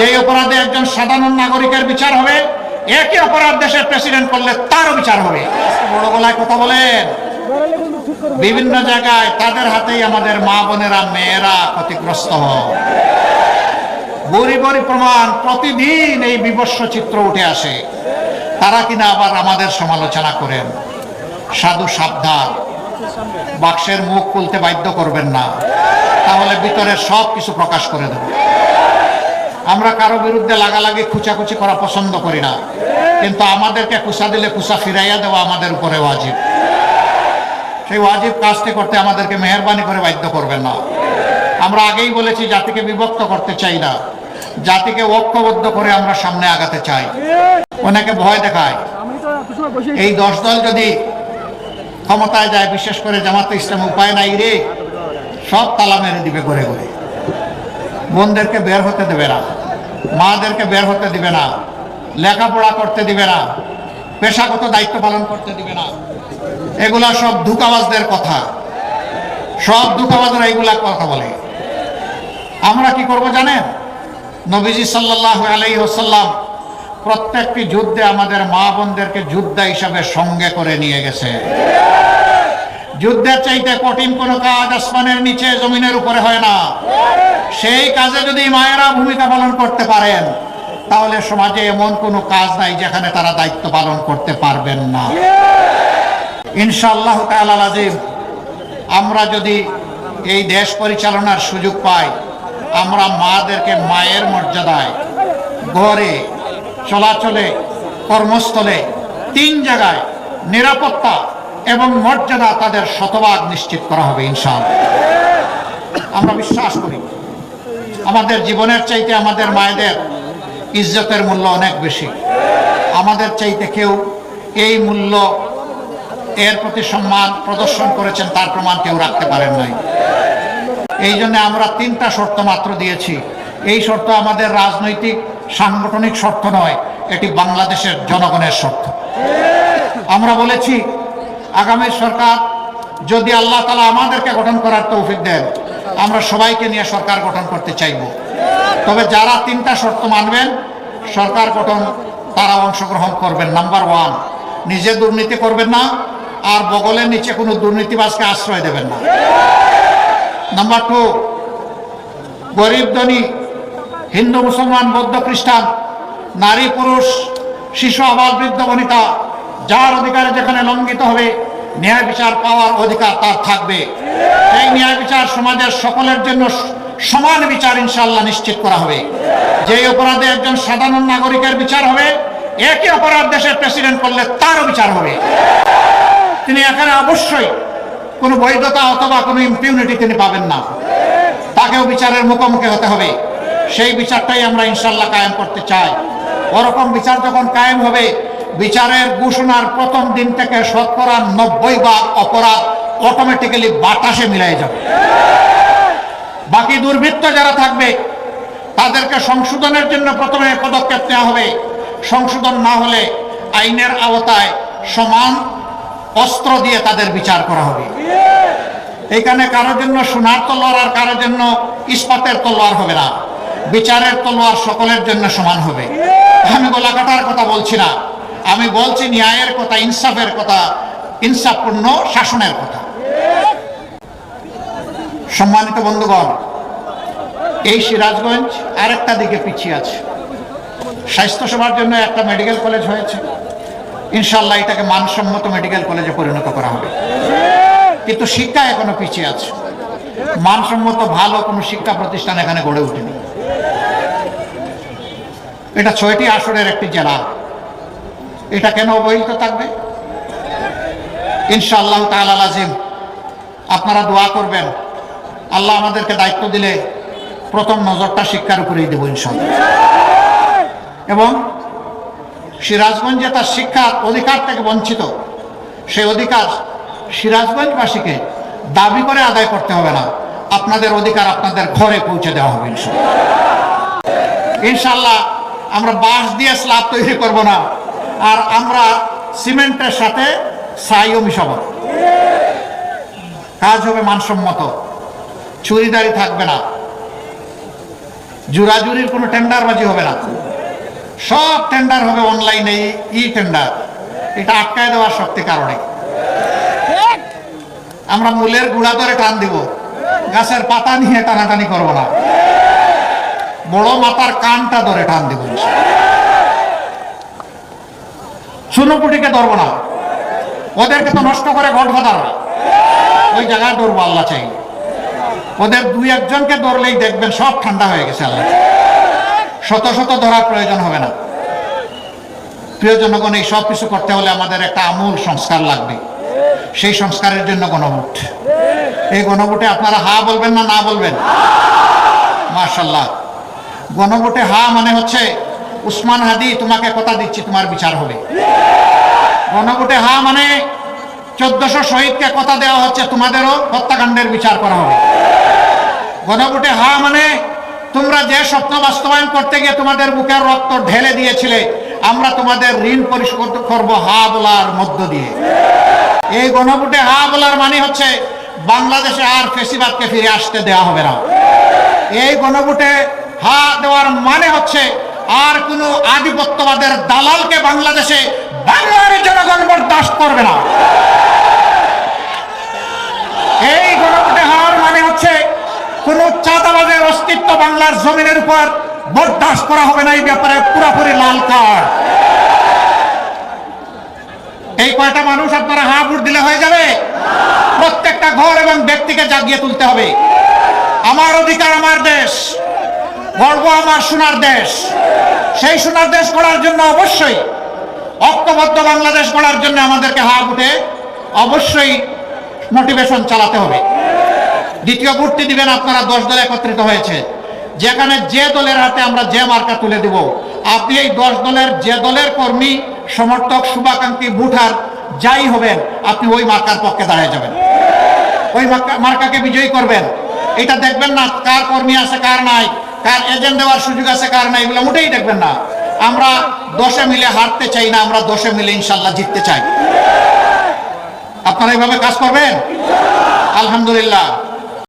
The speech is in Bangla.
যে অপরাধে একজন সাধারণ নাগরিকের বিচার হবে, একই অপরাধ দেশের প্রেসিডেন্ট করলে তারও বিচার হবে। বড় গলায় কথা বলেন। বিভিন্ন জায়গায় তাদের হাতেই আমাদের মা বোনেরা, মেয়েরা ক্ষতিগ্রস্ত হয়। বড়ি প্রমাণ প্রতিদিন এই বিবস্ব চিত্র উঠে আসে। তারা কিনা আবার আমাদের সমালোচনা করেন। সাধু সাবধান। বাক্সের মুখ খুলতে বাধ্য করবেন না। তাহলে ভিতরের সব কিছু প্রকাশ করে দেব। আমরা কারও বিরুদ্ধে লাগালাগি, খুচাখুচি করা পছন্দ করি না। কিন্তু আমাদেরকে কুসা দিলে কুসা ফিরাইয়া দেওয়া আমাদের উপরে ওয়াজিব। সেই ওয়াজিব কাজটি করতে আমাদেরকে মেহরবানি করে বাধ্য করবেন না। আমরা আগেই বলেছি, জাতিকে বিভক্ত করতে চাই না। জাতিকে ঐক্যবদ্ধ করে আমরা সামনে আগাতে চাই। অনেকে ভয় দেখায়। এই দশ দল যদি ক্ষমতায় যায়, বিশেষ করে জামাতে ইসলাম উপায় নাই রে, সব তালা মেরে দিবে করে করে বোনদেরকে বের হতে দেবে না। মাদেরকে বের হতে দিবে না, লেখাপড়া করতে দিবে না, পেশাগত দায়িত্ব পালন করতে দিবে না। এগুলা সব ধুকাবাজদের কথা। সব ধুকাবাজরা এগুলা কথা বলে। আমরা কি করব জানেন? নবীজি সাল্লাহ আলাই ওসাল্লাম প্রত্যেকটি যুদ্ধে আমাদের মা বোনদেরকে যোদ্ধা হিসাবে সঙ্গে করে নিয়ে গেছে। যুদ্ধের চাইতে কঠিন কোনো কাজ আসমানের নিচে জমিনের উপরে হয় না। সেই কাজে যদি মায়েরা ভূমিকা পালন করতে পারেন, তাহলে সমাজে এমন কোনো কাজ নাই যেখানে তারা দায়িত্ব পালন করতে পারবেন না। ইনশাআল্লাহ তাআলা আজিম আমরা যদি এই দেশ পরিচালনার সুযোগ পাই, আমরা মাদেরকে মায়ের মর্যাদায় ঘরে, চলাচলে, কর্মস্থলে, তিন জায়গায় নিরাপত্তা এবং মর্যাদা তাদের শতভাগ নিশ্চিত করা হবে, ইনশাআল্লাহ। আমরা বিশ্বাস করি, আমাদের জীবনের চাইতে আমাদের মায়েদের ইজ্জতের মূল্য অনেক বেশি। আমাদের চাইতে কেউ এই মূল্য, এর প্রতি সম্মান প্রদর্শন করেছেন, তার প্রমাণ কেউ রাখতে পারেন নাই। এই জন্য আমরা তিনটা শর্ত মাত্র দিয়েছি। এই শর্ত আমাদের রাজনৈতিক, সাংগঠনিক শর্ত নয়, এটি বাংলাদেশের জনগণের শর্ত। আমরা বলেছি আগামী সরকার যদি আল্লাহ তালা আমাদেরকে গঠন করার তৌফিক দেন, আমরা সবাইকে নিয়ে সরকার গঠন করতে চাইব। তবে যারা তিনটা শর্ত মানবেন, সরকার গঠন তারা অংশগ্রহণ করবেন। নাম্বার ওয়ান নিজে দুর্নীতি করবেন না, আর বগলের নিচে কোনো দুর্নীতিবাজকে আশ্রয় দেবেন না। নাম্বার টু গরিব, ধনী, হিন্দু, মুসলমান, বৌদ্ধ, খ্রিস্টান, নারী, পুরুষ, শিশু আবাল বৃদ্ধ, বনিতা যার অধিকারে যেখানে লঙ্ঘিত হবে, ন্যায় বিচার পাওয়ার অধিকার তার থাকবে। এই ন্যায় বিচার সমাজের সকলের জন্য সমান বিচার ইনশাল্লাহ নিশ্চিত করা হবে। যে অপরাধে একজন সাধারণ নাগরিকের বিচার হবে, একই অপরাধ দেশের প্রেসিডেন্ট করলে তারও বিচার হবে। তিনি এখানে অবশ্যই কোনো বৈধতা অথবা কোনো ইম্পিউনিটি তিনি পাবেন না। তাকেও বিচারের মুখোমুখি হতে হবে। সেই বিচারটাই আমরা ইনশাল্লাহ কায়েম করতে চাই। ওরকম বিচার যখন কায়েম হবে বিচারের ঘোষণার প্রথম দিন থেকে শতকরা নব্বই ভাগ অপরাধ অটোমেটিক্যালি বাতাসে মিলাই যাবে। বাকি দুর্বৃত্ত যারা থাকবে, তাদেরকে সংশোধনের জন্য প্রথমে পদক্ষেপ নেওয়া হবে। সংশোধন না হলে আইনের আওতায় সমান অস্ত্র দিয়ে তাদের বিচার করা হবে। এখানে কারোর জন্য সোনার তলোয়ার আর কারোর জন্য ইস্পাতের তলোয়ার হবে না। বিচারের তলোয়ার সকলের জন্য সমান হবে। আমি গোলাকাটার কথা বলছি না। আমি বলছি ন্যায়ের কথা, ইনসাফের কথা, ইনসাফপূর্ণ শাসনের কথা। সম্মানিত বন্ধুগণ, এই সিরাজগঞ্জ আরেকটা দিকে পিছিয়ে আছে। স্বাস্থ্যসেবার জন্য একটা মেডিকেল কলেজ হয়েছে। ইনশাল্লাহ এটাকে মানসম্মত মেডিকেল কলেজে পরিণত করা হবে। কিন্তু শিক্ষা এখনও পিছিয়ে আছে। মানসম্মত ভালো কোনো শিক্ষা প্রতিষ্ঠান এখানে গড়ে ওঠেনি এটা ছয়টি আসরের একটি জেলা। এটা কেন অবহেলিত থাকবে? ইনশাআল্লাহ তাআলা আজিম আপনারা দোয়া করবেন। আল্লাহ আমাদেরকে দায়িত্ব দিলে প্রথম নজরটা শিক্ষার উপরেই দেব ইনশাআল্লাহ। এবং সিরাজগঞ্জে তার শিক্ষার অধিকার থেকে বঞ্চিত সেই অধিকার সিরাজগঞ্জবাসীকে দাবি করে আদায় করতে হবে না। আপনাদের অধিকার আপনাদের ঘরে পৌঁছে দেওয়া হবে ইনশাল্লাহ ইনশাল্লাহ আমরা বাঁশ দিয়ে স্লাব তৈরি করব না। আর আমরা সিমেন্টের সাথে ছাইও মিশাব। কাজ হবে মানসম্মত। চুরিদারি থাকবে না। জুরাজুরির কোনো টেন্ডারবাজি হবে না। সব টেন্ডার হবে অনলাইনে, ই টেন্ডার। এটা আটকায় দেওয়ার শক্তি কারণে। আমরা মূলের গুড়া ধরে টান দিব। গাছের পাতা নিয়ে টানাটানি করব না। বড় মাতার কানটা ধরে টান দিব। সুনপুটিকে ধরবো না। ওদেরকে তো নষ্ট করে গডফাদার ওই জায়গায় ধরবো, আল্লাহ চাই। ওদের দুই একজনকে ধরলেই দেখবেন সব ঠান্ডা হয়ে গেছে আল্লাহ। শত শত ধরার প্রয়োজন হবে না। প্রিয় জনগণ, এই সব কিছু করতে হলে আমাদের একটা আমূল সংস্কার লাগবে। সেই সংস্কারের জন্য গণভোট। এই গণভোটে আপনারা হা বলবেন না না বলবেন? মার্শাল্লাহ গণভোটে হা মানে হচ্ছে উসমান হাদি, তোমাকে কথা দিচ্ছি, তোমার বিচার হবে। গণভোটে হা মানে চোদ্দশো শহীদকে কথা দেওয়া হচ্ছে, তোমাদেরও হত্যাকাণ্ডের বিচার করা হবে। গণভোটে হা মানে তোমরা যে স্বপ্ন বাস্তবায়ন করতে গিয়ে তোমাদের বুকের রক্ত ঢেলে দিয়েছিলে, আমরা তোমাদের ঋণ পরিশোধ করব হা বলার মধ্য দিয়ে। এই গণভোটে হা বলার মানে হচ্ছে বাংলাদেশে আর ফেসিবাদকে ফিরে আসতে দেওয়া হবে না। এই গণভোটে হা দেওয়ার মানে হচ্ছে আর কোনো আধিপত্যবাদের দালালকে বাংলাদেশে বাংলার জনগণ বরদাস্ত করবে না। এই গণভোটে হার মানে হচ্ছে কোন চাঁদাবাদের অস্তিত্ব বাংলার জমিনের উপর বরদাস্ত করা হবে না, এই ব্যাপারে পুরোপুরি লাল কার্ড। এই কয়টা মানুষ আপনারা হা ভোট দিলে হয়ে যাবে? প্রত্যেকটা ঘর এবং ব্যক্তিকে জাগিয়ে তুলতে হবে। আমার অধিকার, আমার দেশ। গর্ব আমার সোনার দেশ। সেই সোনার দেশ গড়ার জন্য অবশ্যই, ঐক্যবদ্ধ বাংলাদেশ গড়ার জন্য আমাদেরকে হাত উঠে অবশ্যই মোটিভেশন চালাতে হবে। দ্বিতীয় ভোটটি দিবেন আপনারা, দশ দল একত্রিত হয়েছে। যেখানে যে দলের হাতে আমরা যে মার্কা তুলে দিব, আপনি এই দশ দলের যে দলের কর্মী, সমর্থক, শুভাকাঙ্ক্ষী, ভোটার, যাই হবেন, আপনি ওই মার্কার পক্ষে দাঁড়িয়ে যাবেন। ওই মার্কা- মার্কাকে বিজয়ী করবেন। এটা দেখবেন না কার কর্মী আছে, কার নাই। কার এজেন্ট দেওয়ার সুযোগ আছে, কার না এগুলো মোটেই দেখবেন না। আমরা দশে মিলে হারতে চাই না, আমরা দশে মিলে ইনশাল্লাহ জিততে চাই। আপনারা এইভাবে কাজ করবেন? আলহামদুলিল্লাহ।